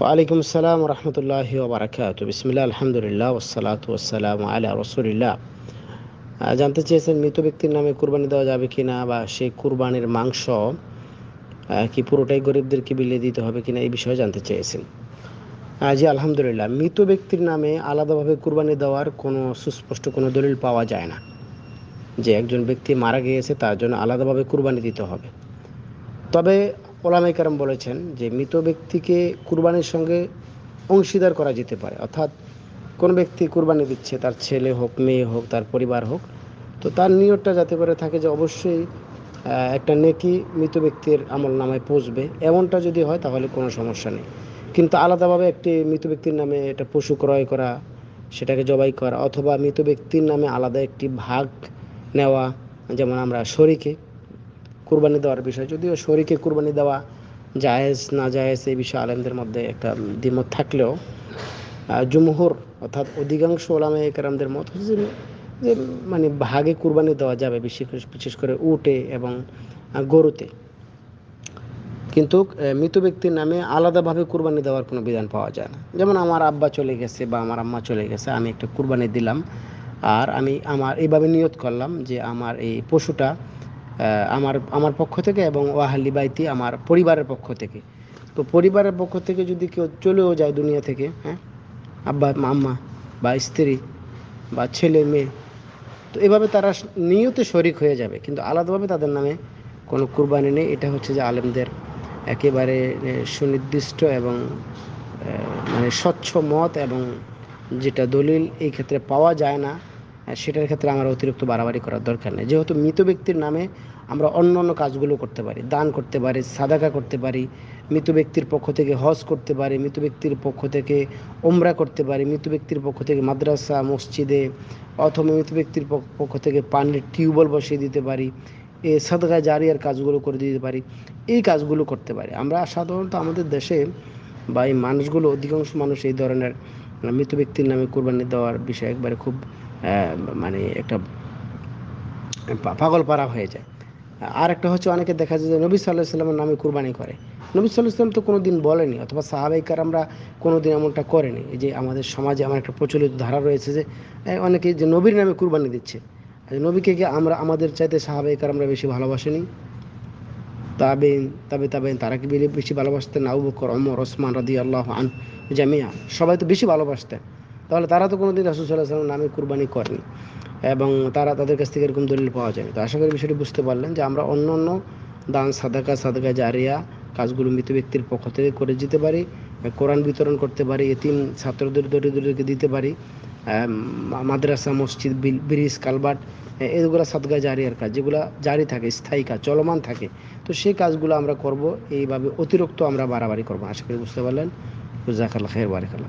ওয়ালাইকুম আসসালাম রহমতুল্লাহ বারাকাত বিসমিল্লা আলহামদুলিল্লাহ ওসালাত ওসালাম আলা রসুলিল্লাহ। জানতে চেয়েছেন মৃত ব্যক্তির নামে কুরবানি দেওয়া যাবে কি না বা সেই কুরবানির মাংস কি পুরোটাই গরিবদেরকে বিলিয়ে দিতে হবে কিনা এই বিষয়ে জানতে চেয়েছেন। জি, আলহামদুলিল্লাহ, মৃত ব্যক্তির নামে আলাদাভাবে কুরবানি দেওয়ার কোনো সুস্পষ্ট কোনো দলিল পাওয়া যায় না। যে একজন ব্যক্তি মারা গিয়েছে, তার জন্য আলাদাভাবে কুরবানি দিতে হবে। তবে ওলামাই কারাম বলেছেন যে মৃত ব্যক্তিকে কুরবানির সঙ্গে অংশীদার করা যেতে পারে। অর্থাৎ কোন ব্যক্তি কুরবানি দিচ্ছে, তার ছেলে হোক, মেয়ে হোক, তার পরিবার হোক, তো তার নিয়তটা যাতে করে থাকে যে অবশ্যই একটা নেকি মৃত ব্যক্তির আমল নামায় পৌঁছবে। এমনটা যদি হয় তাহলে কোনো সমস্যা নেই। কিন্তু আলাদাভাবে একটি মৃত ব্যক্তির নামে এটা পশু ক্রয় করা, সেটাকে জবাই করা, অথবা মৃত ব্যক্তির নামে আলাদা একটি ভাগ নেওয়া, যেমন আমরা শরীকে কুরবানি দেওয়ার বিষয়। যদিও শরীকে কুরবানি দেওয়া জায়েজ, না জায়েজ এই বিষয়ে আলেমদের মধ্যে একটা দ্বিমত থাকলেও জুমহুর অর্থাৎ অধিকাংশ ওলামে একরামদের মত হচ্ছে যে মানে ভাগে কুরবানি দেওয়া যাবে বিশেষ বিশেষ করে উটে এবং গরুতে। কিন্তু মৃত ব্যক্তির নামে আলাদাভাবে কুরবানি দেওয়ার কোনো বিধান পাওয়া যায় না। যেমন আমার আব্বা চলে গেছে বা আমার আম্মা চলে গেছে, আমি একটা কুরবানি দিলাম, আর আমি আমার এইভাবে নিয়ত করলাম যে আমার এই পশুটা আমার আমার পক্ষ থেকে এবং ওয়াহালি বাইতি আমার পরিবারের পক্ষ থেকে। তো পরিবারের পক্ষ থেকে যদি কেউ চলেও যায় দুনিয়া থেকে হ্যাঁ আব্বা, আম্মা বা স্ত্রী বা ছেলে, মেয়ে, তো এভাবে তারা নিয়তে শরিক হয়ে যাবে। কিন্তু আলাদাভাবে তাদের নামে কোনো কুরবানি নেই। এটা হচ্ছে যে আলেমদের একেবারে সুনির্দিষ্ট এবং মানে স্বচ্ছ মত এবং যেটা দলিল এই ক্ষেত্রে পাওয়া যায় না। সেটার ক্ষেত্রে আমার অতিরিক্ত বাড়াবাড়ি করার দরকার নেই। যেহেতু মৃত ব্যক্তির নামে আমরা অন্য অন্য কাজগুলো করতে পারি, দান করতে পারি, সাদাকা করতে পারি, মৃত ব্যক্তির পক্ষ থেকে হজ করতে পারি, মৃত ব্যক্তির পক্ষ থেকে ওমরা করতে পারি, মৃত ব্যক্তির পক্ষ থেকে মাদ্রাসা, মসজিদে, অথবা মৃত ব্যক্তির পক্ষ থেকে পানির টিউবওয়েল বসিয়ে দিতে পারি, এ সাদকা জারিয়ার কাজগুলো করে দিতে পারি, এই কাজগুলো করতে পারি। আমরা সাধারণত আমাদের দেশে বা এই মানুষগুলো, অধিকাংশ মানুষ এই ধরনের মৃত ব্যক্তির নামে কোরবানি দেওয়ার বিষয়ে একবারে খুব মানে একটা পাগল পাড়া হয়ে যায়। আর একটা হচ্ছে অনেকে দেখা যায় যে নবী সাল্লাহ সাল্লামের নামে কুরবানি করে। নবী সাল্লাহ সাল্লাম তো কোনো দিন বলেনি অথবা সাহাবাইকার আমরা কোনো দিন এমনটা করেনি। এই যে আমাদের সমাজে আমার একটা প্রচলিত ধারা রয়েছে যে অনেকে যে নবীর নামে কুরবানি দিচ্ছে। নবীকে কি আমরা, আমাদের চাইতে সাহাবাইকার আমরা বেশি ভালোবাসিনি? তাবেন তবে তাবেন তারা কি বেশি ভালোবাসতেন? আবু বকর অমর ওসমান রাদি আল্লাহ আন জামিয়া, সবাই তো বেশি ভালোবাসতেন। তাহলে তারা তো কোনোদিন রাসুল সাল্লাহ সাল্লাম নামে কুরবানি করেনি। এবং তারা তাদের কাছ থেকে এরকম দলিল পাওয়া যায় তো আশা করি বিষয়টি বুঝতে পারলেন যে আমরা অন্য অন্য দান, সাদাকা সাদাকা জারিয়া কাজগুলো মৃত ব্যক্তির পক্ষ থেকে করে যেতে পারি কোরআন বিতরণ করতে পারি, এতিম ছাত্রদের দরিদ্রদেরকে দিতে পারি মাদ্রাসা, মসজিদ ব্রিজ, কালবাট এগুলো সাদগা জারিয়ার কাজ, যেগুলো জারি থাকে, স্থায়ী কাজ, চলমান থাকে। তো সেই কাজগুলো আমরা করব, এইভাবে অতিরিক্ত আমরা বাড়াবাড়ি করব আশা করি বুঝতে পারলেন। জাকাল্লা খের বারিকাল্লা